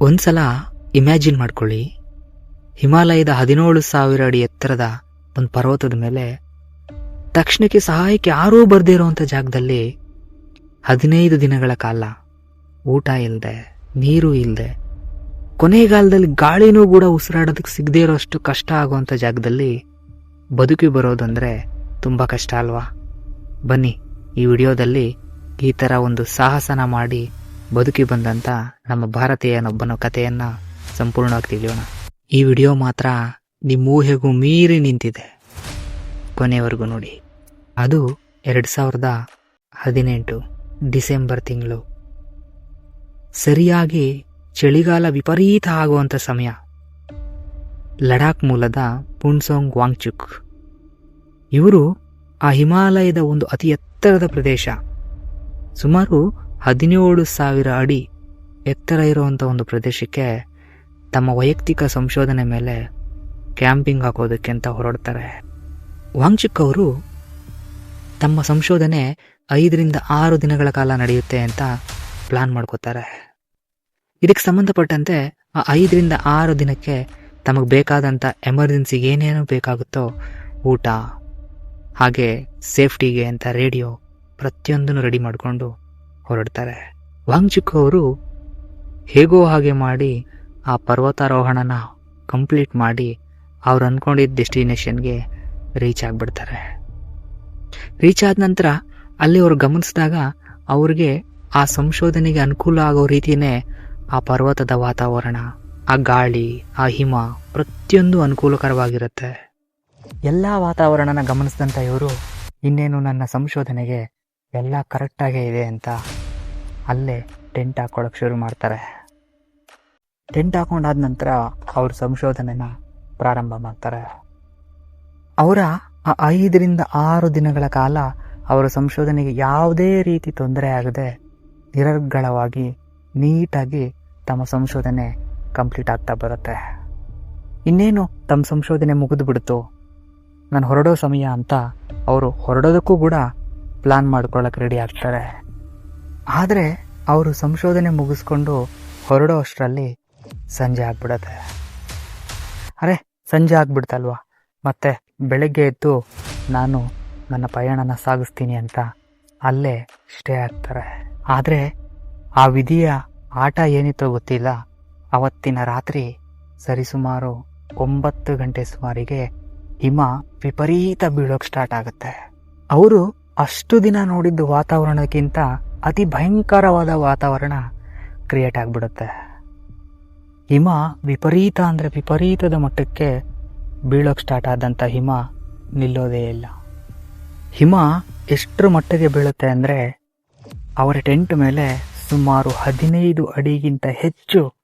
ಒಂದ್ಸಲ ಇಮ್ಯಾಜಿನ್ ಮಾಡ್ಕೊಳ್ಳಿ. ಹಿಮಾಲಯದ ಹದಿನೇಳು ಸಾವಿರ ಅಡಿ ಎತ್ತರದ ಒಂದು ಪರ್ವತದ ಮೇಲೆ ತಕ್ಷಣಕ್ಕೆ ಸಹಾಯಕ್ಕೆ ಯಾರೂ ಬರ್ದೇ ಜಾಗದಲ್ಲಿ ಹದಿನೈದು ದಿನಗಳ ಕಾಲ ಊಟ ಇಲ್ಲದೆ ನೀರು ಇಲ್ಲದೆ ಕೊನೆಗಾಲದಲ್ಲಿ ಗಾಳಿನೂ ಕೂಡ ಉಸಿರಾಡೋದಕ್ಕೆ ಸಿಗದೇ ಇರೋಷ್ಟು ಕಷ್ಟ ಆಗುವಂಥ ಜಾಗದಲ್ಲಿ ಬದುಕಿ ಬರೋದಂದರೆ ತುಂಬ ಕಷ್ಟ ಅಲ್ವಾ? ಬನ್ನಿ ಈ ವಿಡಿಯೋದಲ್ಲಿ ಈ ಥರ ಒಂದು ಸಾಹಸನ ಮಾಡಿ ಬದುಕಿ ಬಂದಂಥ ನಮ್ಮ ಭಾರತೀಯನೊಬ್ಬನ ಕಥೆಯನ್ನು ಸಂಪೂರ್ಣವಾಗಿ ತಿಳಿಯೋಣ. ಈ ವಿಡಿಯೋ ಮಾತ್ರ ನಿಮ್ಮ ಊಹೆಗೂ ಮೀರಿ ನಿಂತಿದೆ. ಕೊನೆವರೆಗೂ ನೋಡಿ. ಅದು ಎರಡು ಸಾವಿರದ ಹದಿನೆಂಟು ಡಿಸೆಂಬರ್ ತಿಂಗಳು. ಸರಿಯಾಗಿ ಚಳಿಗಾಲ ವಿಪರೀತ ಆಗುವಂಥ ಸಮಯ. ಲಡಾಖ್ ಮೂಲದ ಪುಣ್ಸೋಂಗ್ ವಾಂಗ್ಚುಕ್. ಇವರು ಆ ಹಿಮಾಲಯದ ಒಂದು ಅತಿ ಎತ್ತರದ ಪ್ರದೇಶ. ಸುಮಾರು ಹದಿನೇಳು ಸಾವಿರ ಅಡಿ ಎತ್ತರ ಇರುವಂಥ ಒಂದು ಪ್ರದೇಶಕ್ಕೆ ತಮ್ಮ ವೈಯಕ್ತಿಕ ಸಂಶೋಧನೆ ಮೇಲೆ ಕ್ಯಾಂಪಿಂಗ್ ಹಾಕೋದಕ್ಕೆ ಅಂತ ಹೊರಡ್ತಾರೆ. ವಾಂಗ್ಚುಕ್ ಅವರು ತಮ್ಮ ಸಂಶೋಧನೆ ಐದರಿಂದ ಆರು ದಿನಗಳ ಕಾಲ ನಡೆಯುತ್ತೆ ಅಂತ ಪ್ಲಾನ್ ಮಾಡ್ಕೋತಾರೆ. ಇದಕ್ಕೆ ಸಂಬಂಧಪಟ್ಟಂತೆ ಆ ಐದರಿಂದ ಆರು ದಿನಕ್ಕೆ ತಮಗೆ ಬೇಕಾದಂಥ ಎಮರ್ಜೆನ್ಸಿಗೆ ಏನೇನು ಬೇಕಾಗುತ್ತೋ ಊಟ, ಹಾಗೆ ಸೇಫ್ಟಿಗೆ ಅಂತ ರೇಡಿಯೋ ಪ್ರತಿಯೊಂದನ್ನು ರೆಡಿ ಮಾಡಿಕೊಂಡು ಹೊರಡ್ತಾರೆ. ವಾಂಗ್ಚುಕ್ ಅವರು ಹೇಗೋ ಹಾಗೆ ಮಾಡಿ ಆ ಪರ್ವತಾರೋಹಣನ ಕಂಪ್ಲೀಟ್ ಮಾಡಿ ಅವ್ರು ಅಂದ್ಕೊಂಡಿದ್ದ ಡೆಸ್ಟಿನೇಷನ್ಗೆ ರೀಚ್ ಆಗಿಬಿಡ್ತಾರೆ. ರೀಚ್ ಆದ ನಂತರ ಅಲ್ಲಿ ಅವ್ರು ಗಮನಿಸಿದಾಗ ಅವ್ರಿಗೆ ಆ ಸಂಶೋಧನೆಗೆ ಅನುಕೂಲ ಆಗೋ ರೀತಿಯೇ ಆ ಪರ್ವತದ ವಾತಾವರಣ, ಆ ಗಾಳಿ, ಆ ಹಿಮ ಪ್ರತಿಯೊಂದು ಅನುಕೂಲಕರವಾಗಿರುತ್ತೆ. ಎಲ್ಲ ವಾತಾವರಣನ ಗಮನಿಸಿದಂಥ ಇವರು ಇನ್ನೇನು ನನ್ನ ಸಂಶೋಧನೆಗೆ ಎಲ್ಲ ಕರೆಕ್ಟಾಗೇ ಇದೆ ಅಂತ ಅಲ್ಲೇ ಟೆಂಟ್ ಹಾಕೊಳ್ಳೋಕೆ ಶುರು ಮಾಡ್ತಾರೆ. ಟೆಂಟ್ ಹಾಕೊಂಡಾದ ನಂತರ ಅವ್ರ ಸಂಶೋಧನೆನ ಪ್ರಾರಂಭ ಮಾಡ್ತಾರೆ. ಅವರ ಆ ಐದರಿಂದ ಆರು ದಿನಗಳ ಕಾಲ ಅವರ ಸಂಶೋಧನೆಗೆ ಯಾವುದೇ ರೀತಿ ತೊಂದರೆ ಆಗದೆ ನಿರರ್ಗಳವಾಗಿ ನೀಟಾಗಿ ತಮ್ಮ ಸಂಶೋಧನೆ ಕಂಪ್ಲೀಟ್ ಆಗ್ತಾ ಬರುತ್ತೆ. ಇನ್ನೇನು ತಮ್ಮ ಸಂಶೋಧನೆ ಮುಗಿದು ಬಿಡ್ತು ನಾನು ಹೊರಡೋ ಸಮಯ ಅಂತ ಅವರು ಹೊರಡೋದಕ್ಕೂ ಕೂಡ ಪ್ಲಾನ್ ಮಾಡ್ಕೊಳ್ಳೋಕೆ ರೆಡಿ ಆಗ್ತಾರೆ. ಆದರೆ ಅವರು ಸಂಶೋಧನೆ ಮುಗಿಸ್ಕೊಂಡು ಹೊರಡೋ ಅಷ್ಟರಲ್ಲಿ ಸಂಜೆ ಆಗ್ಬಿಡತ್ತೆ. ಅರೆ, ಸಂಜೆ ಆಗ್ಬಿಡ್ತಲ್ವಾ? ಮತ್ತೆ ಬೆಳಗ್ಗೆ ಎದ್ದು ನಾನು ನನ್ನ ಪಯಣನ ಸಾಗಿಸ್ತೀನಿ ಅಂತ ಅಲ್ಲೇ ಸ್ಟೇ ಆಗ್ತಾರೆ. ಆದರೆ ಆ ವಿಧಿಯ ಆಟ ಏನಿತ್ತೋ ಗೊತ್ತಿಲ್ಲ. ಅವತ್ತಿನ ರಾತ್ರಿ ಸರಿಸುಮಾರು ಒಂಬತ್ತು ಗಂಟೆ ಸುಮಾರಿಗೆ ಹಿಮ ವಿಪರೀತ ಬೀಳೋಕ್ ಸ್ಟಾರ್ಟ್ ಆಗುತ್ತೆ. ಅವರು ಅಷ್ಟು ದಿನ ನೋಡಿದ್ದು ವಾತಾವರಣಕ್ಕಿಂತ ಅತಿ ಭಯಂಕರವಾದ ವಾತಾವರಣ ಕ್ರಿಯೇಟ್ ಆಗಿಬಿಡುತ್ತೆ. ಹಿಮ ವಿಪರೀತ ಅಂದರೆ ವಿಪರೀತದ ಮಟ್ಟಕ್ಕೆ ಬೀಳೋಕ್ಕೆ ಸ್ಟಾರ್ಟ್ ಆದಂಥ ಹಿಮ ನಿಲ್ಲೋದೇ ಇಲ್ಲ. ಹಿಮ ಎಷ್ಟರ ಮಟ್ಟಿಗೆ ಬೀಳುತ್ತೆ ಅಂದರೆ ಅವರ ಟೆಂಟ್ ಮೇಲೆ ಸುಮಾರು ಹದಿನೈದು ಅಡಿಗಿಂತ ಹೆಚ್ಚು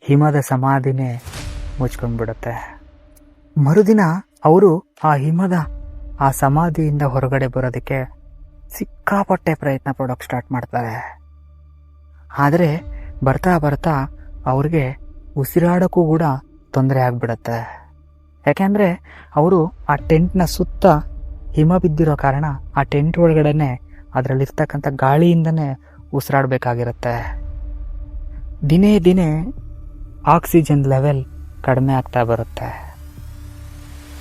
ಹಿಮದ ಸಮಾಧಿನೇ ಮುಚ್ಕೊಂಡ್ಬಿಡುತ್ತೆ. ಮರುದಿನ ಅವರು ಆ ಹಿಮದ ಆ ಸಮಾಧಿಯಿಂದ ಹೊರಗಡೆ ಬರೋದಕ್ಕೆ ಸಿಕ್ಕಾಪಟ್ಟೆ ಪ್ರಯತ್ನ ಪಡೋಕೆ ಸ್ಟಾರ್ಟ್ ಮಾಡ್ತಾರೆ. ಆದರೆ ಬರ್ತಾ ಬರ್ತಾ ಅವ್ರಿಗೆ ಉಸಿರಾಡೋಕ್ಕೂ ಕೂಡ ತೊಂದರೆ ಆಗ್ಬಿಡತ್ತೆ. ಯಾಕೆಂದರೆ ಅವರು ಆ ಟೆಂಟ್ನ ಸುತ್ತ ಹಿಮ ಬಿದ್ದಿರೋ ಕಾರಣ ಆ ಟೆಂಟ್ ಒಳಗಡೆ ಅದರಲ್ಲಿರ್ತಕ್ಕಂಥ ಗಾಳಿಯಿಂದನೇ ಉಸಿರಾಡಬೇಕಾಗಿರುತ್ತೆ. ದಿನೇ ದಿನೇ ಆಕ್ಸಿಜನ್ ಲೆವೆಲ್ ಕಡಿಮೆ ಆಗ್ತಾ ಬರುತ್ತೆ.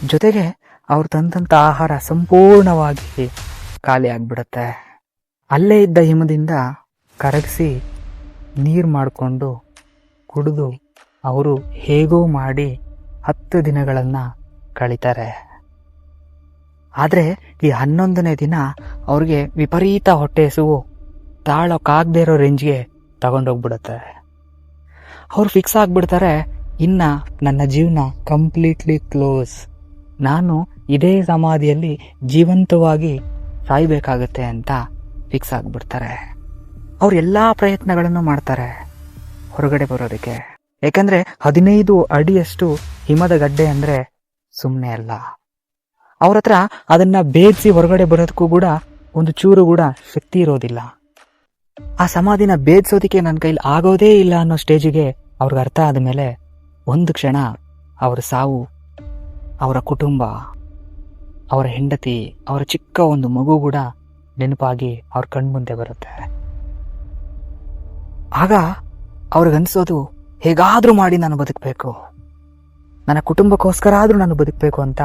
ಜೊತೆಗೆ ಅವ್ರು ತಂದಂಥ ಆಹಾರ ಸಂಪೂರ್ಣವಾಗಿ ಖಾಲಿ ಆಗಿಬಿಡುತ್ತೆ. ಅಲ್ಲೇ ಇದ್ದ ಹಿಮದಿಂದ ಕರಗಿಸಿ ನೀರು ಮಾಡಿಕೊಂಡು ಕುಡಿದು ಅವರು ಹೇಗೋ ಮಾಡಿ ಹತ್ತು ದಿನಗಳನ್ನು ಕಳೀತಾರೆ. ಆದರೆ ಈ ಹನ್ನೊಂದನೇ ದಿನ ಅವ್ರಿಗೆ ವಿಪರೀತ ಹೊಟ್ಟೆ ಹಸುವು ತಾಳೋಕ್ಕಾಗದೇ ಇರೋ ರೇಂಜ್ಗೆ ತಗೊಂಡೋಗ್ಬಿಡುತ್ತೆ. ಅವ್ರು ಫಿಕ್ಸ್ ಆಗಿಬಿಡ್ತಾರೆ, ಇನ್ನ ನನ್ನ ಜೀವನ ಕಂಪ್ಲೀಟ್ಲಿ ಕ್ಲೋಸ್ ನಾನು ಇದೇ ಸಮಾಧಿಯಲ್ಲಿ ಜೀವಂತವಾಗಿ ಸಾಯ್ಬೇಕಾಗತ್ತೆ ಅಂತ ಫಿಕ್ಸ್ ಆಗಿಬಿಡ್ತಾರೆ. ಅವ್ರು ಎಲ್ಲಾ ಪ್ರಯತ್ನಗಳನ್ನು ಮಾಡ್ತಾರೆ ಹೊರಗಡೆ ಬರೋದಕ್ಕೆ. ಯಾಕಂದ್ರೆ ಹದಿನೈದು ಅಡಿಯಷ್ಟು ಹಿಮದ ಗಡ್ಡೆ ಅಂದ್ರೆ ಸುಮ್ಮನೆ ಅಲ್ಲ. ಅವ್ರ ಹತ್ರ ಅದನ್ನ ಬೇಯಿಸಿ ಹೊರಗಡೆ ಬರೋದಕ್ಕೂ ಕೂಡ ಒಂದು ಚೂರು ಕೂಡ ಶಕ್ತಿ ಇರೋದಿಲ್ಲ. ಆ ಸಮಾಧಿನ ಬೇಯಿಸೋದಕ್ಕೆ ನನ್ನ ಕೈಲಿ ಆಗೋದೇ ಇಲ್ಲ ಅನ್ನೋ ಸ್ಟೇಜಿಗೆ ಅವ್ರಿಗೆ ಅರ್ಥ ಆದಮೇಲೆ ಒಂದು ಕ್ಷಣ ಅವರ ಸಾವು, ಅವರ ಕುಟುಂಬ ಅವರ ಹೆಂಡತಿ, ಅವರ ಚಿಕ್ಕ ಒಂದು ಮಗು ಕೂಡ ನೆನಪಾಗಿ ಅವ್ರ ಕಣ್ಮುಂದೆ ಬರುತ್ತೆ. ಆಗ ಅವ್ರಿಗನ್ಸೋದು, ಹೇಗಾದರೂ ಮಾಡಿ ನಾನು ಬದುಕಬೇಕು. ನನ್ನ ಕುಟುಂಬಕ್ಕೋಸ್ಕರ ಆದರೂ ನಾನು ಬದುಕಬೇಕು ಅಂತ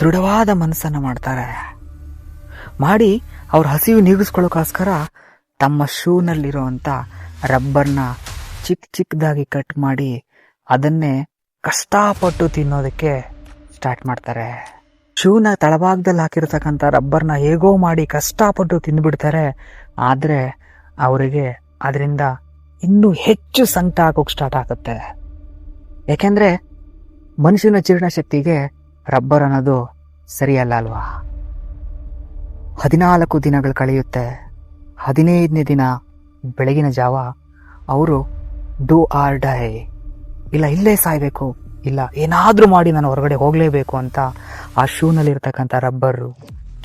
ದೃಢವಾದ ಮನಸ್ಸನ್ನು ಮಾಡ್ತಾರೆ. ಮಾಡಿ ಅವ್ರ ಹಸಿವು ನೀಗಿಸ್ಕೊಳ್ಳೋಕ್ಕೋಸ್ಕರ ತಮ್ಮ ಶೂನಲ್ಲಿರುವಂಥ ರಬ್ಬರ್ನ ಚಿಕ್ಕ ಚಿಕ್ಕದಾಗಿ ಕಟ್ ಮಾಡಿ ಅದನ್ನೇ ಕಷ್ಟಪಟ್ಟು ತಿನ್ನೋದಕ್ಕೆ ಸ್ಟಾರ್ಟ್ ಮಾಡ್ತಾರೆ. ಶೂನ ತಳಭಾಗದಲ್ಲಿ ಹಾಕಿರ್ತಕ್ಕಂಥ ರಬ್ಬರ್ನ ಹೇಗೋ ಮಾಡಿ ಕಷ್ಟಪಟ್ಟು ತಿಂದುಬಿಡ್ತಾರೆ. ಆದರೆ ಅವರಿಗೆ ಅದರಿಂದ ಇನ್ನೂ ಹೆಚ್ಚು ಸಂಕಟ ಹಾಕೋಕೆ ಸ್ಟಾರ್ಟ್ ಆಗುತ್ತೆ. ಯಾಕೆಂದರೆ ಮನುಷ್ಯನ ಜೀರ್ಣಶಕ್ತಿಗೆ ರಬ್ಬರ್ ಅನ್ನೋದು ಸರಿಯಲ್ಲ ಅಲ್ವಾ? ಹದಿನಾಲ್ಕು ದಿನಗಳು ಕಳೆಯುತ್ತೆ. ಹದಿನೈದನೇ ದಿನ ಬೆಳಗಿನ ಜಾವ ಅವರು ಡೂ ಆರ್ ಡೈ. ಇಲ್ಲ, ಇಲ್ಲೇ ಸಾಯ್ಬೇಕು. ಇಲ್ಲ, ಏನಾದರೂ ಮಾಡಿ ನಾನು ಹೊರಗಡೆ ಹೋಗಲೇಬೇಕು ಅಂತ ಆ ಶೂನಲ್ಲಿರ್ತಕ್ಕಂಥ ರಬ್ಬರು,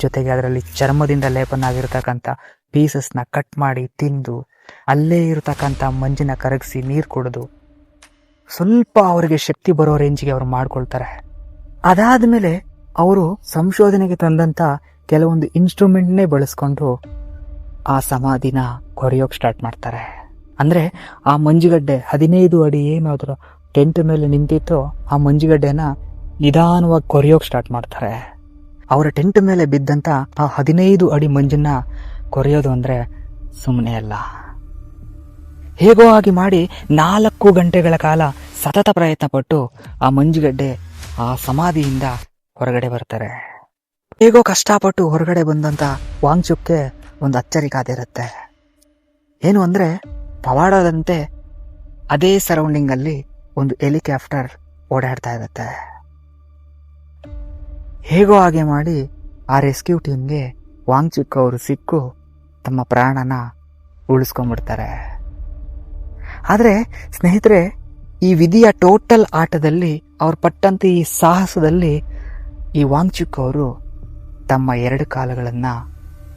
ಜೊತೆಗೆ ಅದರಲ್ಲಿ ಚರ್ಮದಿಂದ ಲೇಪನ ಆಗಿರ್ತಕ್ಕಂಥ ಪೀಸಸ್ನ ಕಟ್ ಮಾಡಿ ತಿಂದು, ಅಲ್ಲೇ ಇರತಕ್ಕಂಥ ಮಂಜಿನ ಕರಗಿಸಿ ನೀರು ಕುಡಿದು, ಸ್ವಲ್ಪ ಅವರಿಗೆ ಶಕ್ತಿ ಬರೋ ರೇಂಜ್ಗೆ ಅವ್ರು ಮಾಡ್ಕೊಳ್ತಾರೆ. ಅದಾದ ಮೇಲೆ ಅವರು ಸಂಶೋಧನೆಗೆ ತಂದಂತ ಕೆಲವೊಂದು ಇನ್ಸ್ಟ್ರೂಮೆಂಟ್ನೇ ಬಳಸ್ಕೊಂಡು ಆ ಸಮಾಧಿನ ಕೊರೆಯೋಕ್ ಸ್ಟಾರ್ಟ್ ಮಾಡ್ತಾರೆ. ಅಂದ್ರೆ ಆ ಮಂಜುಗಡ್ಡೆ ಹದಿನೈದು ಅಡಿ ಏನಾದ್ರು ಟೆಂಟ್ ಮೇಲೆ ನಿಂತಿತ್ತು, ಆ ಮಂಜುಗಡ್ಡೆನ ನಿಧಾನವಾಗಿ ಕೊರೆಯೋಕೆ ಸ್ಟಾರ್ಟ್ ಮಾಡ್ತಾರೆ. ಅವರ ಟೆಂಟ್ ಮೇಲೆ ಬಿದ್ದಂತ ಆ ಹದಿನೈದು ಅಡಿ ಮಂಜನ್ನ ಕೊರೆಯೋದು ಅಂದ್ರೆ ಸುಮ್ಮನೆ ಅಲ್ಲ. ಹೇಗೋ ಆಗಿ ಮಾಡಿ ನಾಲ್ಕು ಗಂಟೆಗಳ ಕಾಲ ಸತತ ಪ್ರಯತ್ನ ಪಟ್ಟು ಆ ಮಂಜುಗಡ್ಡೆ ಆ ಸಮಾಧಿಯಿಂದ ಹೊರಗಡೆ ಬರ್ತಾರೆ. ಹೇಗೋ ಕಷ್ಟಪಟ್ಟು ಹೊರಗಡೆ ಬಂದಂತ ವಾಂಗ್ಚುಕ್ಕೆ ಒಂದು ಅಚ್ಚರಿ ಕಾದಿರುತ್ತೆ ಏನು ಅಂದ್ರೆ ಪವಾಡದಂತೆ ಅದೇ ಸರೌಂಡಿಂಗ್ ಅಲ್ಲಿ ಒಂದು ಹೆಲಿಕಾಪ್ಟರ್ ಓಡಾಡ್ತಾ ಇರುತ್ತೆ. ಹೇಗೋ ಹಾಗೆ ಮಾಡಿ ಆ ರೆಸ್ಕ್ಯೂ ಟೀಮ್ಗೆ ವಾಂಗ್ಚುಕ್ ಅವರು ಸಿಕ್ಕು ತಮ್ಮ ಪ್ರಾಣನ ಉಳಿಸ್ಕೊಂಡ್ಬಿಡ್ತಾರೆ. ಆದರೆ ಸ್ನೇಹಿತರೆ, ಈ ವಿಧಿಯ ಟೋಟಲ್ ಆಟದಲ್ಲಿ ಅವ್ರು ಪಟ್ಟಂತ ಈ ಸಾಹಸದಲ್ಲಿ ಈ ವಾಂಗ್ಚುಕ್ ಅವರು ತಮ್ಮ ಎರಡು ಕಾಲುಗಳನ್ನು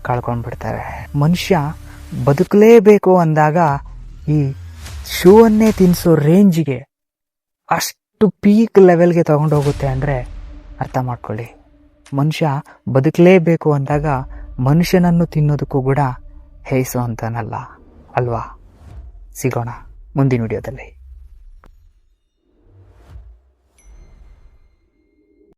ಕಳ್ಕೊಂಡ್ಬಿಡ್ತಾರೆ. ಮನುಷ್ಯ ಬದುಕಲೇಬೇಕು ಅಂದಾಗ ಈ ಶೂವನ್ನೇ ತಿನ್ನಿಸೋ ರೇಂಜ್ಗೆ ಅಷ್ಟು ಪೀಕ್ ಲೆವೆಲ್ಗೆ ತಗೊಂಡೋಗುತ್ತೆ ಅಂದರೆ ಅರ್ಥ ಮಾಡ್ಕೊಳ್ಳಿ. ಮನುಷ್ಯ ಬದುಕಲೇಬೇಕು ಅಂದಾಗ ಮನುಷ್ಯನನ್ನು ತಿನ್ನೋದಕ್ಕೂ ಕೂಡ ಹೇಯಿಸೋ ಅಂತನಲ್ಲ, ಅಲ್ವಾ? ಸಿಗೋಣ ಮುಂದಿನ ವಿಡಿಯೋದಲ್ಲಿ.